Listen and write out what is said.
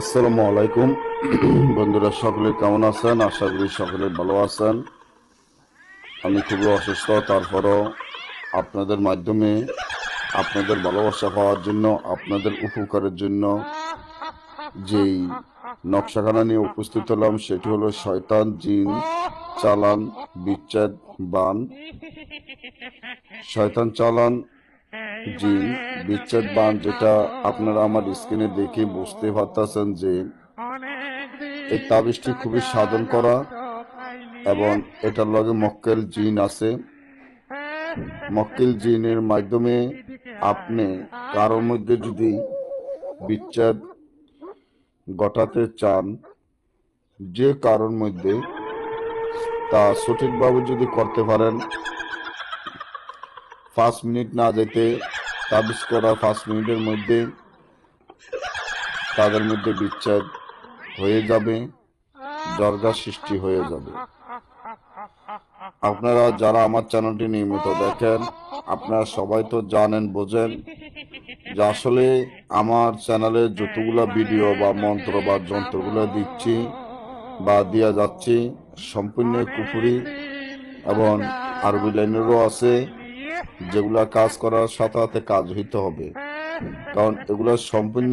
আসসালামু আলাইকুম। বন্ধুরা, সকলে কেমন আছেন? আশা করি সকলে ভালো আছেন। আমি খুবই অসুস্থ, তারপরও আপনাদের মাধ্যমে, আপনাদের ভালোবাসা পাওয়ার জন্য, আপনাদের উপকারের জন্য যেই নকশাখানা নিয়ে উপস্থিত হলাম, সেটি হলো শয়তান, জিন, চালান, বিচ্ছেদ, বান। শয়তান, চালান জিন বিচ্ছেদ বান যেটা আপনারা আমার স্ক্রিনে দেখে বুঝতে পারতেছেন যে এই তাবিজটি খুবই সাধন করা এবং এটার লগে মক্কেল জিন আছে। মক্কেল জিনের মাধ্যমে আপনি কারোর মধ্যে যদি বিচ্ছেদ ঘটাতে চান, যে কারোর মধ্যে তা সঠিকভাবে যদি করতে পারেন পাঁচ মিনিট না যেতে, তাবিজ করা পাঁচ মিনিটের মধ্যে তাদের মধ্যে বিচ্ছেদ হয়ে যাবে, দরগা সৃষ্টি হয়ে যাবে। আপনারা যারা আমার চ্যানেলটি নিয়মিত দেখেন, আপনারা সবাই তো জানেন, বোঝেন যে আসলে আমার চ্যানেলে যতগুলো ভিডিও বা মন্ত্র বা যন্ত্রগুলো দিচ্ছি বা দেওয়া যাচ্ছে, সম্পূর্ণ কুপুরি এবং আরবি লাইনেরও আছে। যেগুলা কাজ করার সাথে সাথে কাজ হইতে হবে। কারণ এগুলো সম্পূর্ণ